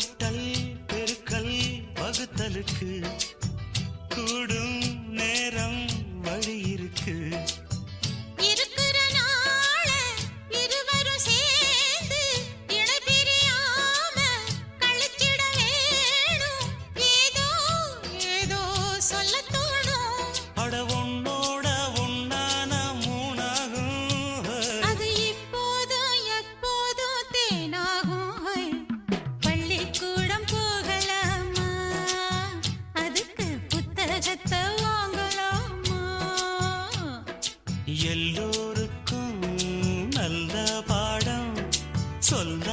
கூட்டல் பெருக்கல் பகுத்தலுக்கு கூடும் நேரம் வழி இருக்கு. சொல்ல தோணும். அடவொன்னும் எல்லோருக்கும் நல்ல பாடம் சொல்ல